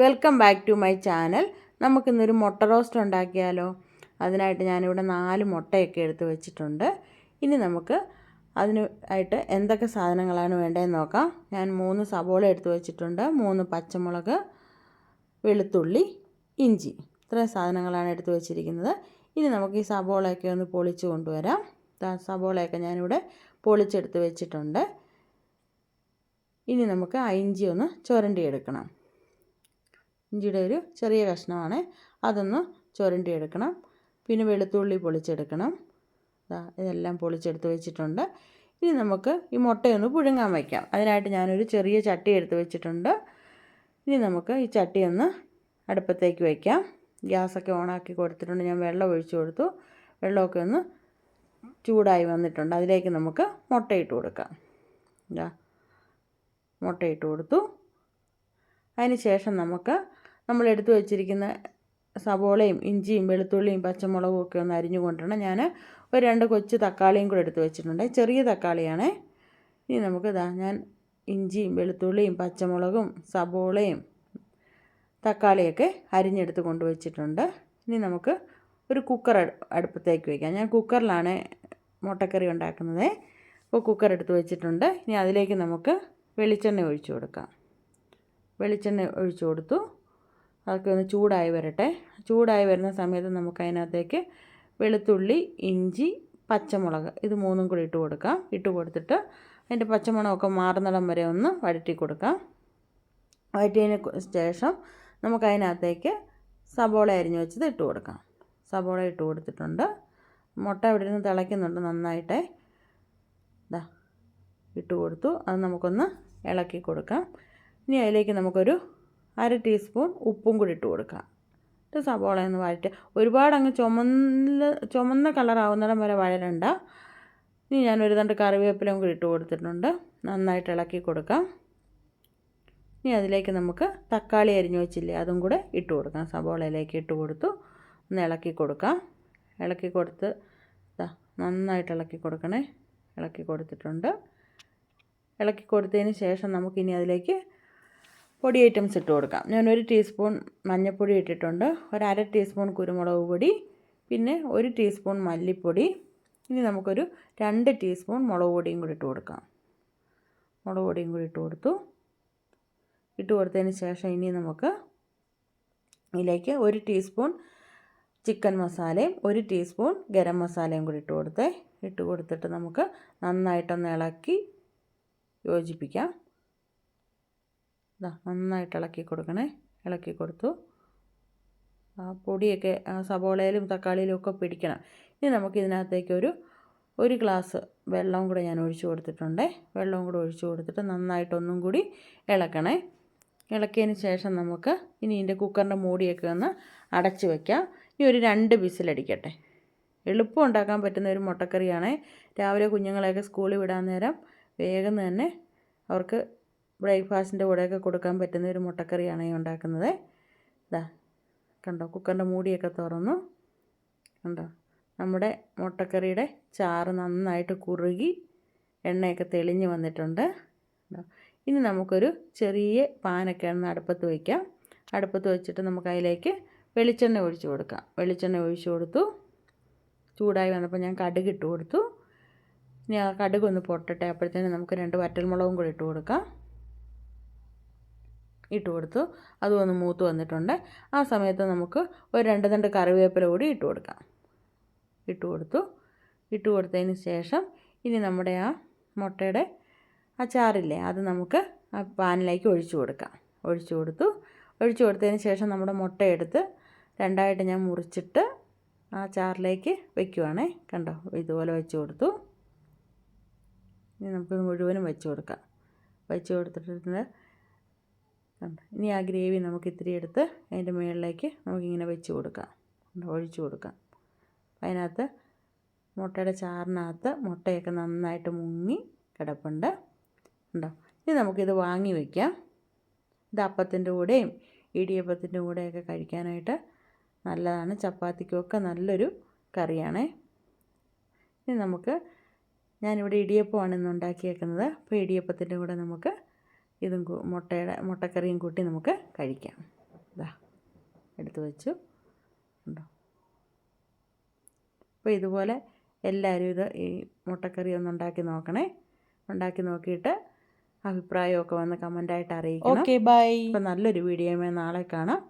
Welcome back to my channel. നമുക്കിന്നൊരു മുട്ട roast ഉണ്ടാക്കിയാലോ? അതിനായിട്ട് ഞാനിവിടെ നാല് മുട്ടയൊക്കെ എടുത്ത് വെച്ചിട്ടുണ്ട്. ഇനി നമുക്ക് അതിന് ആയിട്ട് എന്തൊക്കെ സാധനങ്ങളാണ് വേണ്ടതെന്ന് നോക്കാം. ഞാൻ മൂന്ന് സബോള എടുത്ത് വെച്ചിട്ടുണ്ട്. മൂന്ന് പച്ചമുളക് വെളുത്തുള്ളി ഇഞ്ചി. ഇത്രയും സാധനങ്ങളാണ് എടുത്ത് വെച്ചിരിക്കുന്നത്. ഇനി നമുക്ക് ഈ സബോളയൊക്കെ ഒന്ന് പൊളിച്ച് കൊണ്ടുവരാം. സബോളയൊക്കെ ഞാനിവിടെ പൊളിച്ചെടുത്ത് വെച്ചിട്ടുണ്ട്. ഇനി നമുക്ക് ആ ഇഞ്ചി ഒന്ന് ചുരണ്ടി എടുക്കണം ഇഞ്ചിയുടെ ഒരു ചെറിയ കഷ്ണമാണ്. അതൊന്ന് ചുരണ്ടി എടുക്കണം പിന്നെ വെളുത്തുള്ളി പൊളിച്ചെടുക്കണം. ഇതെല്ലാം പൊളിച്ചെടുത്ത് വെച്ചിട്ടുണ്ട്. ഇനി നമുക്ക് ഈ മുട്ടയൊന്ന് പുഴുങ്ങാൻ വയ്ക്കാം. അതിനായിട്ട് ഞാനൊരു ചെറിയ ചട്ടി എടുത്ത് വെച്ചിട്ടുണ്ട്. ഇനി നമുക്ക് ഈ ചട്ടി ഒന്ന് അടുപ്പത്തേക്ക് വയ്ക്കാം. ഗ്യാസൊക്കെ ഓണാക്കി കൊടുത്തിട്ടുണ്ട്. ഞാൻ വെള്ളം ഒഴിച്ചു കൊടുത്തു. വെള്ളമൊക്കെ ഒന്ന് ചൂടായി വന്നിട്ടുണ്ട്. അതിലേക്ക് നമുക്ക് മുട്ടയിട്ട് കൊടുക്കാം. മുട്ടയിട്ട് കൊടുത്തു. അതിന് ശേഷം നമുക്ക് നമ്മൾ എടുത്തു വച്ചിരിക്കുന്ന സവോളയും ഇഞ്ചിയും വെളുത്തുള്ളിയും പച്ചമുളകും ഒക്കെ ഒന്ന് അരിഞ്ഞു കൊണ്ടുവരണം ഞാൻ ഒരു രണ്ട് കൊച്ചു തക്കാളിയും കൂടെ എടുത്ത് വെച്ചിട്ടുണ്ട്. ചെറിയ തക്കാളിയാണേ. ഇനി നമുക്ക് ഇതാ ഞാൻ ഇഞ്ചിയും വെളുത്തുള്ളിയും പച്ചമുളകും സബോളയും തക്കാളിയൊക്കെ അരിഞ്ഞെടുത്ത് കൊണ്ടുവച്ചിട്ടുണ്ട് ഇനി നമുക്ക് ഒരു കുക്കർ അടുപ്പത്തേക്ക് വയ്ക്കാം ഞാൻ കുക്കറിലാണ് മുട്ടക്കറി ഉണ്ടാക്കുന്നത്. അപ്പോൾ കുക്കർ എടുത്ത് വെച്ചിട്ടുണ്ട്. ഇനി അതിലേക്ക് നമുക്ക് വെളിച്ചെണ്ണ ഒഴിച്ചു കൊടുക്കാം. വെളിച്ചെണ്ണ ഒഴിച്ചു കൊടുത്തു. അതൊക്കെ ഒന്ന് ചൂടായി വരട്ടെ. ചൂടായി വരുന്ന സമയത്ത് നമുക്ക് അതിനകത്തേക്ക് വെളുത്തുള്ളി ഇഞ്ചി പച്ചമുളക് ഇത് മൂന്നും കൂടി ഇട്ട് കൊടുക്കാം. ഇട്ട് കൊടുത്തിട്ട് അതിന്റെ പച്ചമുളകൊക്കെ മാറുന്നിടം വരെ ഒന്ന് വഴറ്റി കൊടുക്കാം. വഴറ്റിയതിന് ശേഷം നമുക്ക് അതിനകത്തേക്ക് സബോള അരിഞ്ഞ് വെച്ചത് ഇട്ട് കൊടുക്കാം. സബോള ഇട്ട് കൊടുത്തിട്ടുണ്ട്. മുട്ട ഇവിടെ നിന്ന് തിളയ്ക്കുന്നുണ്ട് നന്നായിട്ടേ. ഇതാ ഇട്ട് കൊടുത്തു. അത് നമുക്കൊന്ന് ഇളക്കി കൊടുക്കാം. ഇനി അതിലേക്ക് നമുക്കൊരു അര ടീസ്പൂൺ ഉപ്പും കൂടി ഇട്ട് കൊടുക്കാം. എന്നിട്ട് സവോള ഒന്ന് വഴറ്റി. ഒരുപാട് അങ്ങ് ചുമന്ന ചുമന്ന കളറാവുന്നിടം വരെ വഴരണ്ട ഇനി ഞാൻ ഒരു തണ്ട് കറിവേപ്പിലയും കൂടി ഇട്ട് കൊടുത്തിട്ടുണ്ട്. നന്നായിട്ട് ഇളക്കി കൊടുക്കാം. ഇനി അതിലേക്ക് നമുക്ക് തക്കാളി അരിഞ്ഞു വെച്ചില്ലേ അതും കൂടെ ഇട്ട് കൊടുക്കാം. സവോളയിലേക്ക് ഇട്ട് കൊടുത്തു. ഒന്ന് ഇളക്കി കൊടുക്കാം. ഇളക്കി കൊടുത്ത് നന്നായിട്ട് ഇളക്കി കൊടുക്കണേ. ഇളക്കി കൊടുത്തിട്ടുണ്ട്. ഇളക്കി കൊടുത്തതിന് ശേഷം നമുക്കിനി അതിലേക്ക് പൊടി ഐറ്റംസ് ഇട്ട് കൊടുക്കാം. ഞാൻ ഒരു ടീസ്പൂൺ മഞ്ഞൾപ്പൊടി ഇട്ടിട്ടുണ്ട്. ഒരു അര ടീസ്പൂൺ കുരുമുളക് പൊടി പിന്നെ ഒരു ടീസ്പൂൺ മല്ലിപ്പൊടി ഇനി നമുക്കൊരു രണ്ട് ടീസ്പൂൺ മുളക് പൊടിയും കൂടി ഇട്ട് കൊടുക്കാം. മുളക് പൊടിയും കൂടി ഇട്ട് കൊടുത്തു. ഇട്ട് കൊടുത്തതിന് ശേഷം ഇനി നമുക്ക് ഇതിലേക്ക് ഒരു ടീസ്പൂൺ ചിക്കൻ മസാലയും ഒരു ടീസ്പൂൺ ഗരം മസാലയും കൂടി ഇട്ട് കൊടുത്തേ. ഇട്ട് കൊടുത്തിട്ട് നമുക്ക് നന്നായിട്ടൊന്ന് ഇളക്കി യോജിപ്പിക്കാം. ഇതാ നന്നായിട്ട് ഇളക്കി കൊടുക്കണേ. ഇളക്കി കൊടുത്തു. ആ പൊടിയൊക്കെ ആ സബോളയിലും തക്കാളിയിലും ഒക്കെ പിടിക്കണം. ഇനി നമുക്ക് ഇതിനകത്തേക്ക് ഒരു ഒരു ഗ്ലാസ് വെള്ളവും കൂടെ ഞാൻ ഒഴിച്ചു കൊടുത്തിട്ടുണ്ട്. വെള്ളവും കൂടെ ഒഴിച്ചു കൊടുത്തിട്ട് നന്നായിട്ടൊന്നും കൂടി ഇളക്കണേ. ഇളക്കിയതിന് ശേഷം നമുക്ക് ഇനി ഇതിന്റെ കുക്കറിന്റെ മൂടിയൊക്കെ ഒന്ന് അടച്ച് വയ്ക്കാം ഇനി ഒരു രണ്ട് ബിസിലടിക്കട്ടെ എളുപ്പം ഉണ്ടാക്കാൻ പറ്റുന്ന ഒരു മുട്ടക്കറിയാണ്. രാവിലെ കുഞ്ഞുങ്ങളെയൊക്കെ സ്കൂളിൽ വിടാൻ നേരം വേഗം തന്നെ അവർക്ക് ബ്രേക്ക്ഫാസ്റ്റിന്റെ കൂടെയൊക്കെ കൊടുക്കാൻ പറ്റുന്ന ഒരു മുട്ടക്കറിയാണ് ഉണ്ടാക്കുന്നത്. ഇതാ കണ്ടോ കുക്കറിന്റെ മൂടിയൊക്കെ തുറന്നു. കണ്ടോ നമ്മുടെ മുട്ടക്കറിയുടെ ചാറ് നന്നായിട്ട് കുറുകി എണ്ണയൊക്കെ തെളിഞ്ഞ് വന്നിട്ടുണ്ട്. ഇനി നമുക്കൊരു ചെറിയ പാനൊക്കെ ഒന്ന് അടുപ്പത്ത് വയ്ക്കാം. അടുപ്പത്ത് വെച്ചിട്ട് നമുക്ക് അതിലേക്ക് വെളിച്ചെണ്ണ ഒഴിച്ച് കൊടുക്കാം. വെളിച്ചെണ്ണ ഒഴിച്ച് കൊടുത്തു. ചൂടായി വന്നപ്പോൾ ഞാൻ കടുക് ഇട്ട് കൊടുത്തു. ഇനി ആ കടുക് ഒന്ന് പൊട്ടട്ടെ അപ്പോഴത്തേനും നമുക്ക് രണ്ട് വറ്റൽമുളകും കൂടി ഇട്ട് കൊടുക്കാം. ഇട്ട് കൊടുത്തു. അതും ഒന്ന് മൂത്ത് വന്നിട്ടുണ്ട്. ആ സമയത്ത് നമുക്ക് ഒരു രണ്ട് തണ്ട് കറിവേപ്പില കൂടി ഇട്ട് കൊടുക്കാം. ഇട്ട് കൊടുത്തു. ഇട്ട് കൊടുത്തതിന് ശേഷം ഇനി നമ്മുടെ ആ മുട്ടയുടെ ആ അത് നമുക്ക് ആ പാനിലേക്ക് ഒഴിച്ചു കൊടുക്കാം. ഒഴിച്ചു കൊടുത്തു. ഒഴിച്ചു കൊടുത്തതിന് ശേഷം നമ്മുടെ മുട്ട എടുത്ത് രണ്ടായിട്ട് ഞാൻ മുറിച്ചിട്ട് ആ ചാറിലേക്ക് വെക്കുവാണേ. കണ്ടോ? ഇതുപോലെ വെച്ച് കൊടുത്തു. ഇനി നമുക്ക് മുഴുവനും വെച്ച് കൊടുക്കാം. വെച്ച് കൊടുത്തിട്ടുണ്ട്. ഇനി ആ ഗ്രേവി നമുക്ക് ഇത്തിരി എടുത്ത് അതിന്റെ മുകളിലേക്ക് നമുക്കിങ്ങനെ വെച്ച് കൊടുക്കാം. ഒഴിച്ച് കൊടുക്കാം. അതിനകത്ത് മുട്ടയുടെ ചാറിനകത്ത് മുട്ടയൊക്കെ നന്നായിട്ട് മുങ്ങി കിടപ്പുണ്ട്. ഉണ്ടോ ഇനി നമുക്കിത് വാങ്ങി വയ്ക്കാം ഇത് അപ്പത്തിന്റെ കൂടെയും ഇടിയപ്പത്തിന്റെ കൂടെയൊക്കെ കഴിക്കാനായിട്ട് നല്ലതാണ്. ചപ്പാത്തിക്കൊക്കെ നല്ലൊരു കറിയാണേ. ഇനി നമുക്ക് ഞാനിവിടെ ഇടിയപ്പമാണ് ഇന്ന് ഉണ്ടാക്കിയേക്കുന്നത്. അപ്പോൾ ഇടിയപ്പത്തിന്റെ കൂടെ നമുക്ക് ഇതും മുട്ടയുടെ മുട്ടക്കറിയും കൂട്ടി നമുക്ക് കഴിക്കാം. ഇതാ എടുത്തു വെച്ചു. ഉണ്ടോ അപ്പോൾ ഇതുപോലെ എല്ലാവരും ഇത് ഈ മുട്ടക്കറി ഒന്ന് ഉണ്ടാക്കി നോക്കണേ. ഉണ്ടാക്കി നോക്കിയിട്ട് അഭിപ്രായമൊക്കെ വന്ന് കമന്റായിട്ട് അറിയിക്കണം. Okay bye. അപ്പോൾ നല്ലൊരു വീഡിയോയുമായി നാളെ കാണാം.